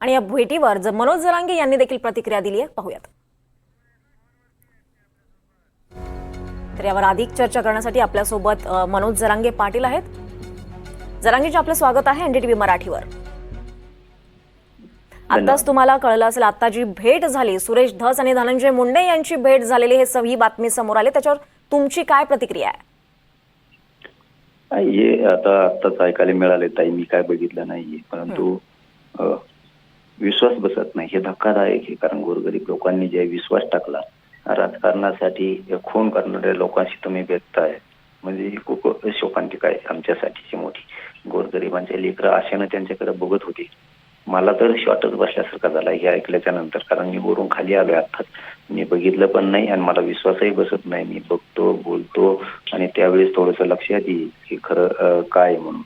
आणि या भेटीवर ज- मनोज जरांगे यांनी देखील प्रतिक्रिया दिली आहे पाहूयात. तर यावर अधिक चर्चा करण्यासाठी आपल्यासोबत मनोज जरांगे पाटील आहेत. जरांगेचे आपलं स्वागत आहे एनडीटीव्ही मराठीवर. आताच तुम्हाला कळलं असेल आता जी भेट झाली. सुरेश धस आणि धनंजय मुंडे यांची भेट झालेली हे सही बातमी समोर आली. त्याच्यावर तुमची काय प्रतिक्रिया आहे? हे आता आत्ताच ऐकायला मिळाले ताई. मी काय बघितलं नाहीये. परंतु विश्वास बसत नाही. हे धक्कादायक आहे कारण गोरगरीब लोकांनी जे विश्वास टाकला राजकारणासाठी खून करणाऱ्या लोकांशी तुम्ही भेटताय म्हणजे ही खूप शोकांतिका आहे आमच्यासाठीची मोठी. गोरगरिबांचे लेकरं आशेनं त्यांच्याकडे बघत होते. मला तर शॉर्टच बसल्यासारखा झाला हे ऐकल्याच्या नंतर कारण मी वरून खाली आलोय अर्थात मी बघितलं पण नाही आणि मला विश्वासही बसत नाही. मी बघतो बोलतो आणि त्यावेळेस थोडस लक्षात येईल की खरं काय म्हणून.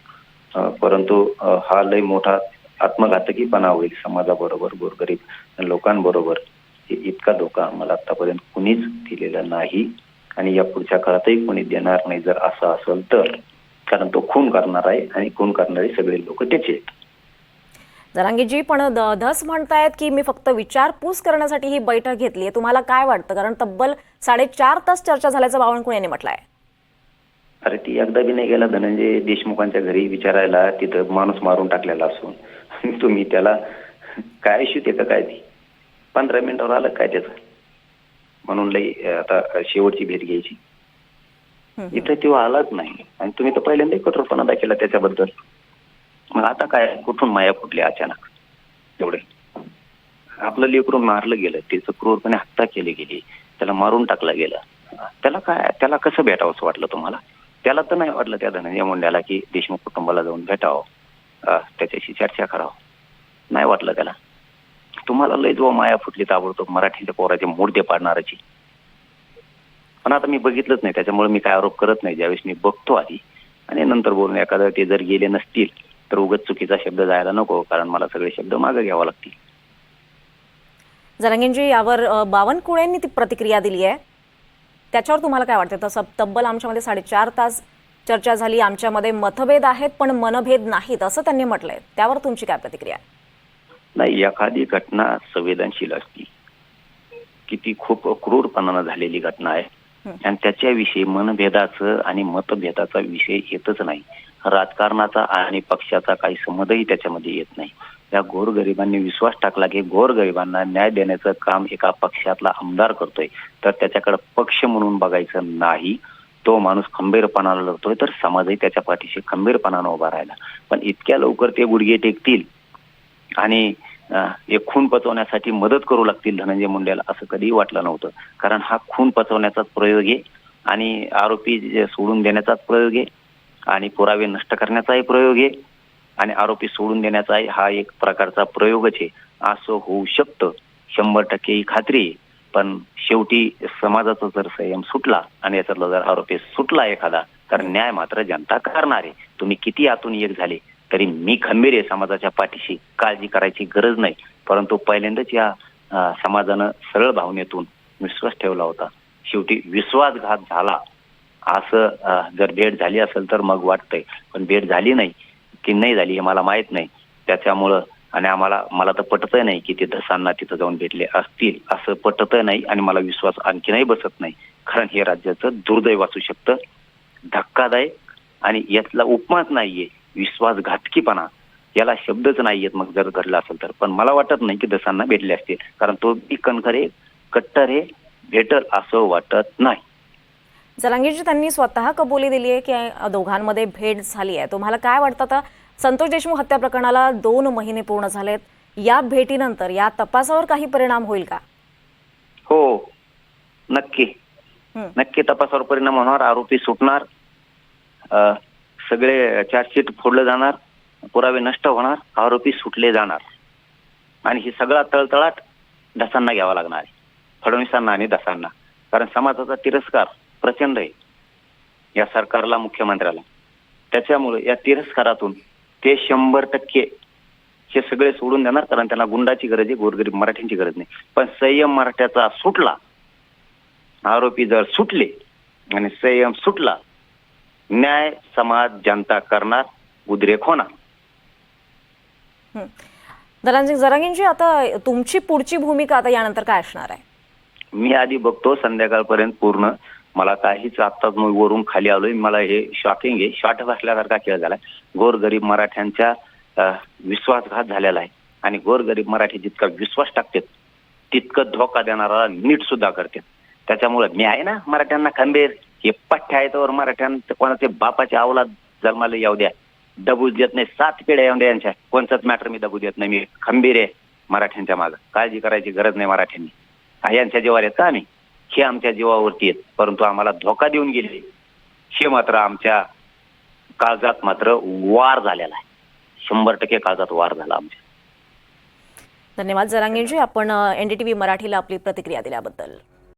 परंतु हा लय मोठा आत्मघातकीपणा होईल समाजाबरोबर गोरगरीब लोकांबरोबर. इतका धोका मला आतापर्यंत कुणीच दिलेला नाही आणि या पुढच्या काळातही कोणी देणार नाही जर असं असेल तर. कारण तो खून करणार आहे आणि खून करणारे सगळे लोक त्याचे आहेत. जरांगीजी पण धस म्हणतायत की मी फक्त विचारपूस करण्यासाठी ही बैठक घेतली आहे. तुम्हाला काय वाटतं? कारण तब्बल साडेचार तास चर्चा झाल्याचं बावनकुळे यांनी म्हटलंय. अरे ती एकदा बी नाही गेला धनंजय देशमुखांच्या घरी विचारायला तिथं माणूस मारून टाकलेला असून. तुम्ही त्याला काय इश्यू ते का काय ती पंधरा मिनिटावर आलं काय त्याचं? म्हणून लई आता शेवटची भेट घ्यायची. इथं तेव्हा आलाच नाही. आणि तुम्ही तर पहिल्यांदा कठोरपणा दाखवला त्याच्याबद्दल. मग आता काय? कुठून माया फुटली अचानक? एवढे. आपलं लेकरून मारलं गेलं. त्याचं क्रूरपणे हत्या केली गेली. त्याला मारून टाकलं गेलं. त्याला काय? त्याला कसं भेटावंसं वाटलं तुम्हाला? त्याला तर नाही वाटलं त्या धनंजय मुंड्याला की देशमुख कुटुंबाला जाऊन भेटावं. त्याच्याशी चर्चा करावं? नाही वाटलं त्याला. तुम्हाला लय जो माया फुटली ताबडतोब मराठीच्या पोराचे मूर्ते पाडणाराची पण आता मी बघितलंच नाही त्याच्यामुळे मी काय आरोप करत नाही. ज्यावेळेस मी बघतो आधी आणि नंतर बोलून एखादं ते जर गेले नसतील तर उगत चुकीचा शब्द जायला नको कारण मला सगळे शब्द मागे घ्यावा लागतील. जरांगींजी यावर बावनकुळेंनी ती प्रतिक्रिया दिली आहे त्याच्यावर तुम्हाला काय वाटतं? तसं तब्बल आमच्यामध्ये साडेचार तास चर्चा झाली आमच्यामध्ये मतभेद आहेत पण मनभेद नाहीत असं त्यांनी म्हटलंय. त्यावर तुमची काय प्रतिक्रिया नाही एखादी घटना संवेदनशील असती. की ती खूप क्रूरपणानं झालेली घटना आहे. आणि त्याच्याविषयी मनभेदाचं आणि मतभेदाचा विषय येतच नाही. राजकारणाचा आणि पक्षाचा काही संबंधही त्याच्यामध्ये येत नाही. त्या गोरगरिबांनी विश्वास टाकला की गोरगरिबांना न्याय देण्याचं काम एका पक्षातला आमदार करतोय. तर त्याच्याकडे पक्ष म्हणून बघायचं नाही. तो माणूस खंबीरपणाला लढतोय तर समाजही त्याच्या पाठीशी खंबीरपणानं उभा राहिला. पण इतक्या लवकर ते गुडघे टेकतील आणि एक खून पचवण्यासाठी मदत करू लागतील धनंजय मुंडेला असं कधीही वाटलं नव्हतं. कारण हा खून पचवण्याचाच प्रयोग आहे आणि आरोपी सोडून देण्याचाच प्रयोग आहे आणि पुरावे नष्ट करण्याचाही प्रयोग आहे आणि आरोपी सोडून देण्याचाही हा एक प्रकारचा प्रयोगच आहे. असं होऊ शकतं. शंभर टक्के ही खात्री आहे. पण शेवटी समाजाचा जर संयम सुटला आणि याच्यातला जर आरोपी सुटला एखादा तर न्याय मात्र जनता करणार आहे. तुम्ही किती आतून एक झाले तरी मी खंबीर आहे समाजाच्या पाठीशी. काळजी करायची गरज नाही. परंतु पहिल्यांदाच या अं, समाजानं सरळ भावनेतून विश्वास ठेवला होता. शेवटी विश्वासघात झाला. असं जर भेट झाली असेल तर मग वाटतंय. पण भेट झाली नाही की नाही झाली हे मला माहीत नाही. त्याच्यामुळं आणि आम्हाला मला तर पटतही नाही की ते धसांना तिथं जाऊन भेटले असतील असं पटत नाही आणि मला विश्वास आणखीनही बसत नाही. कारण हे राज्याचं दुर्दैव असू शकतं. धक्कादायक आणि यातला उपमाच नाहीये विश्वासघातकीपणा. याला शब्दच नाहीयेत मग जर घडला असेल तर. पण मला वाटत नाही की दसांना भेटले असतील. कारण तो बी कणखरे कट्टर हे भेटल असं वाटत नाही. जलांगीरजी त्यांनी स्वतः कबुली दिली आहे की दोघांमध्ये भेट झाली आहे तुम्हाला काय वाटतं संतोष देशमुख हत्या प्रकरणाला दोन महिने पूर्ण झालेत. या भेटीनंतर या तपासावर काही परिणाम होईल का? हो. नक्की. नक्की तपासावर परिणाम होणार आरोपी सुटणार सगळे चार्जशीट फोडलं जाणार पुरावे नष्ट होणार आरोपी सुटले जाणार. आणि ही सगळा तळतळाट दसांना घ्यावा लागणार आहे. फडणवीसांना आणि दसांना कारण समाजाचा तिरस्कार प्रचंड आहे या सरकारला मुख्यमंत्र्याला. त्याच्यामुळे या तिरस्कारातून ते शंभर टक्के हे सगळे सोडून देणार कारण त्यांना गुंडाची गरज आहे गोरगरीब मराठ्यांची गरज नाही. पण संयम मराठ्याचा सुटला आरोपी जर सुटले आणि संयम सुटला न्याय समाज जनता करणार उद्रेक होणार. दरांजी जरांगींची आता तुमची पुढची भूमिका आता यानंतर काय असणार आहे? मी आधी बघतो संध्याकाळपर्यंत पूर्ण. मला काहीच आत्ताच मी वरून खाली आलोय. मला हे शॉकिंग आहे. शॉर्ट बसल्यासारखा खेळ झालाय. गोरगरीब मराठ्यांचा विश्वासघात झालेला आहे. आणि गोरगरीब मराठी जितका विश्वास टाकतात तितकं धोका देणारा नीट सुद्धा करतात. त्याच्यामुळे मी आहे ना मराठ्यांना खंबीर हे पठ्ठ्या आहे तर मराठ्यांना कोणाचे बापाचे अवलाद जन्माला येऊ द्या. दबू देत नाही. सात पिढ्या येऊ द्या यांच्या. कोणताच मॅटर मी दबू देत नाही. मी खंबीर आहे मराठ्यांच्या मागं. काळजी करायची गरज नाही मराठ्यांनी. यांच्या जेव्हा आहेत का आम्ही? हे आमच्या जीवावरती आहेत. परंतु आम्हाला धोका देऊन गेले. हे मात्र आमच्या काळजात मात्र वार झालेला आहे. शंभर टक्के काळजात वार झाला आमच्या. धन्यवाद जरांगींजी. आपण एनडीटीव्ही मराठीला आपली प्रतिक्रिया दिल्याबद्दल.